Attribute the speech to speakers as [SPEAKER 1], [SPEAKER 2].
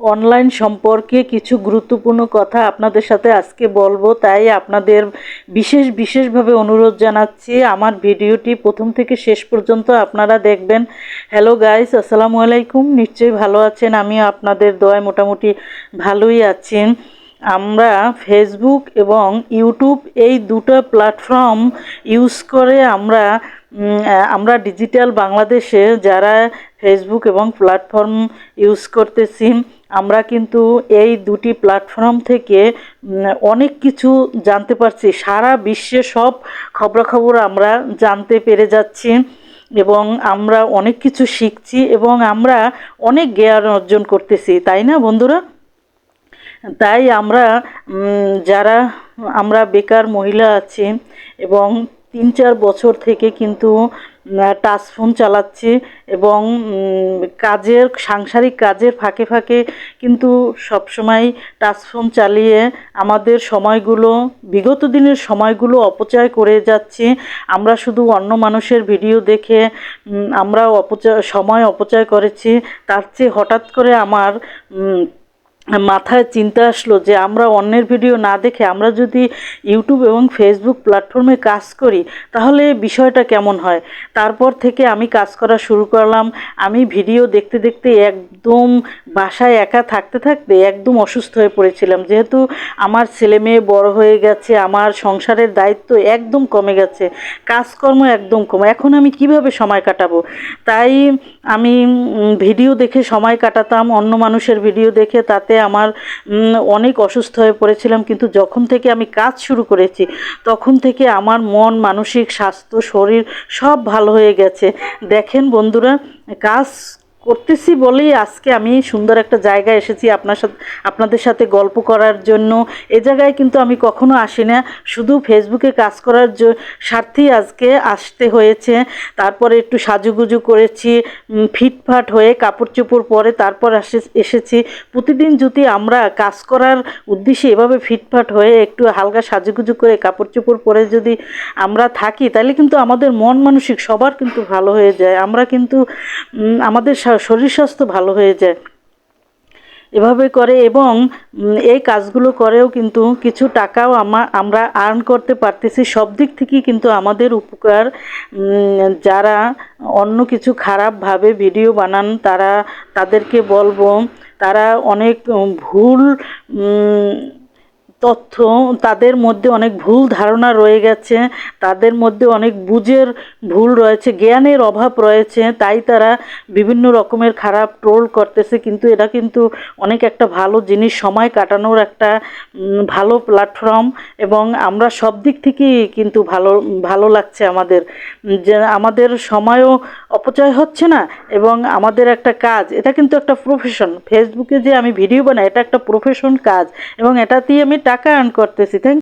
[SPEAKER 1] Online সম্পর্কে কিছু গুরুত্বপূর্ণ কথা আপনাদের সাথে আজকে বলব। তাই আপনাদের বিশেষ, বিশেষভাবে অনুরোধ জানাচ্ছি, আমার ভিডিওটি প্রথম থেকে শেষ পর্যন্ত আপনারা দেখবেন। হ্যালো গাইস আসসালামু আলাইকুম। নিশ্চয়ই ভালো আছেন আমি আপনাদের দয় মোটামুটি ভালোই আছি। আমরা ফেসবুক এবং ইউটিউব এই দুটো প্ল্যাটফর্ম ইউজ করে আমরা আমরা ডিজিটাল বাংলাদেশে যারা ফেসবুক এবং প্ল্যাটফর্ম ইউজ করতেছি আমরা কিন্তু এই দুটি প্ল্যাটফর্ম থেকে অনেক কিছু জানতে পারছি। সারা বিশ্বে সব খবরাখবর আমরা জানতে পেরে যাচ্ছি এবং আমরা অনেক কিছু শিখছি এবং আমরা অনেক জ্ঞান অর্জন করতেছি, তাই না বন্ধুরা? তাই আমরা যারা, আমরা বেকার মহিলা আছি এবং তিন চার বছর থেকে কিন্তু টাচ ফোন চালাচ্ছি এবং কাজের, সাংসারিক কাজের ফাঁকে ফাঁকে কিন্তু সবসময় টাচ ফোন চালিয়ে আমাদের সময়গুলো, বিগত দিনের সময়গুলো অপচয় করে যাচ্ছি। আমরা শুধু অন্য মানুষের ভিডিও দেখে আমরা অপচয়, সময় অপচয় করেছি। তার চেয়ে হঠাৎ করে আমার মাথায় চিন্তা আসলো যে আমরা অন্যের ভিডিও না দেখে আমরা যদি ইউটিউব এবং ফেসবুক প্ল্যাটফর্মে কাজ করি, তাহলে বিষয়টা কেমন হয়? তারপর থেকে আমি কাজ করা শুরু করলাম। আমি ভিডিও দেখতে দেখতে একদম বাসায় একা থাকতে থাকতে একদম অসুস্থ হয়ে পড়েছিলাম। যেহেতু আমার ছেলে মেয়ে বড় হয়ে গেছে, আমার সংসারের দায়িত্ব একদম কমে গেছে, কাজকর্ম একদম কমে। এখন আমি কীভাবে সময় কাটাবো? তাই আমি ভিডিও দেখে সময় কাটাতাম, অন্য মানুষের ভিডিও দেখে তাতে আমার অনেক অসুস্থ হয়ে পড়েছিলাম, কিন্তু যখন থেকে আমি কাজ শুরু করেছি, তখন থেকে আমার মন, মানসিক স্বাস্থ্য, শরীর সব ভালো হয়ে গেছে। দেখেন বন্ধুরা, কাজ করতেছি বলেই আজকে আমি সুন্দর একটা জায়গায় এসেছি আপনার সাথে, আপনাদের সাথে গল্প করার জন্য। এ জায়গায় কিন্তু আমি কখনো আসি না। শুধু ফেসবুকে কাজ করার স্বার্থেই আজকে আসতে হয়েছে। তারপরে একটু সাজুগুজু করেছি ফিটফাট হয়ে কাপড় চোপড় পরে তারপর আসে- এসেছি। প্রতিদিন যদি আমরা কাজ করার উদ্দেশ্যে এভাবে ফিটফাট হয়ে একটু হালকা সাজুগুজু করে কাপড় চোপড় পরে যদি আমরা থাকি, তাহলে কিন্তু আমাদের মন মানসিক সবার কিন্তু ভালো হয়ে যায়। আমরা কিন্তু আমাদের শরীর স্বাস্থ্য ভালো হয়ে যায়। এভাবে করে এবং এই কাজগুলো করেও কিন্তু কিছু টাকাও আমা, আমরা আর্ন করতে পারতেছি। সব দিক থেকেই কিন্তু আমাদের উপকার যারা অন্য কিছু খারাপভাবে ভিডিও বানান, তারা তাদেরকে বলব, তারা অনেক ভুল তথ্য, তাদের মধ্যে অনেক ভুল ধারণা রয়ে গেছে, তাদের মধ্যে অনেক বুঝের ভুল রয়েছে, জ্ঞানের অভাব রয়েছে, তাই তারা বিভিন্ন রকমের খারাপ ট্রোল করতেছে, কিন্তু এটা কিন্তু অনেক একটা ভালো জিনিস, সময় কাটানোর একটা ভালো প্ল্যাটফর্ম এবং আমরা সব দিক থেকেই কিন্তু ভালো ভালো লাগছে আমাদের। যে আমাদের সময়ও অপচয় হচ্ছে না এবং আমাদের একটা কাজ, এটা কিন্তু একটা প্রফেশন ফেসবুকে যে আমি ভিডিও বানাই, এটা একটা প্রফেশন কাজ এবং এটা দিয়ে আমি টাকা আর্ন করতেছি থ্যাংক